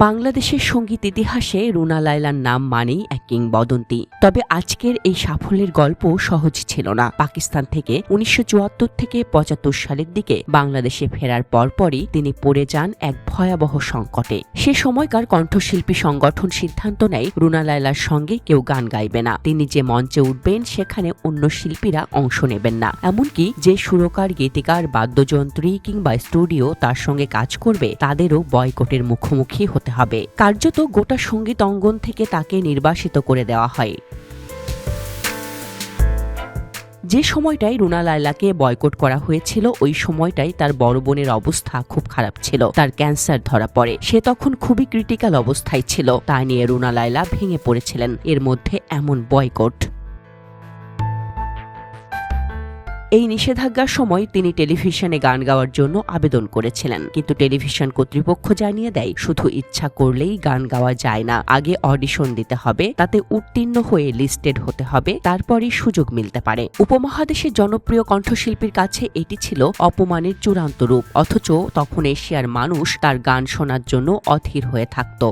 বাংলাদেশের সংগীত ইতিহাসে রুনা লায়লার নাম মানেই এক কিংবদন্তি। তবে আজকের এই সাফল্যের গল্প সহজ ছিল না। পাকিস্তান থেকে উনিশশো চুয়াত্তর থেকে পঁচাত্তর সালের দিকে বাংলাদেশে ফেরার পরপরই তিনি পড়ে যান এক ভয়াবহ সংকটে। সে সময়কার কণ্ঠশিল্পী সংগঠন সিদ্ধান্ত নেয়, রুনা লায়লার সঙ্গে কেউ গান গাইবে না। তিনি যে মঞ্চে উঠবেন, সেখানে অন্য শিল্পীরা অংশ নেবেন না। এমনকি যে সুরকার, গীতিকার, বাদ্যযন্ত্রী কিংবা স্টুডিও তার সঙ্গে কাজ করবে, তাদেরও বয়কটের মুখোমুখি হতে হবে। কার্যত গোটা সংগীত অঙ্গন থেকে তাকে নির্বাসিত করে দেওয়া হয়। যে সময়টাই রুনা লায়লাকে বয়কট করা হয়েছিল, ওই সময়টাই তার বড় বোনের অবস্থা খুব খারাপ ছিল। তার ক্যান্সার ধরা পড়ে। সে তখন খুবই ক্রিটিক্যাল অবস্থায় ছিল। তা নিয়ে রুনা লায়লা ভেঙে পড়েছিলেন। এর মধ্যে এমন বয়কট এই নিষেধাজ্ঞার সময় তিনি টেলিভিশনে গান গাওয়ার জন্য আবেদন করেছিলেন। কিন্তু টেলিভিশন কর্তৃপক্ষ জানিয়ে দেয়, শুধু ইচ্ছা করলেই গান গাওয়া যায় না। আগে অডিশন দিতে হবে, তাতে উত্তীর্ণ হয়ে লিস্টেড হতে হবে, তারপরই সুযোগ মিলতে পারে। উপমহাদেশের জনপ্রিয় কণ্ঠশিল্পীর কাছে এটি ছিল অপমানের চূড়ান্ত রূপ, অথচ তখন এশিয়ার মানুষ তার গান শোনার জন্য অধীর হয়ে থাকত।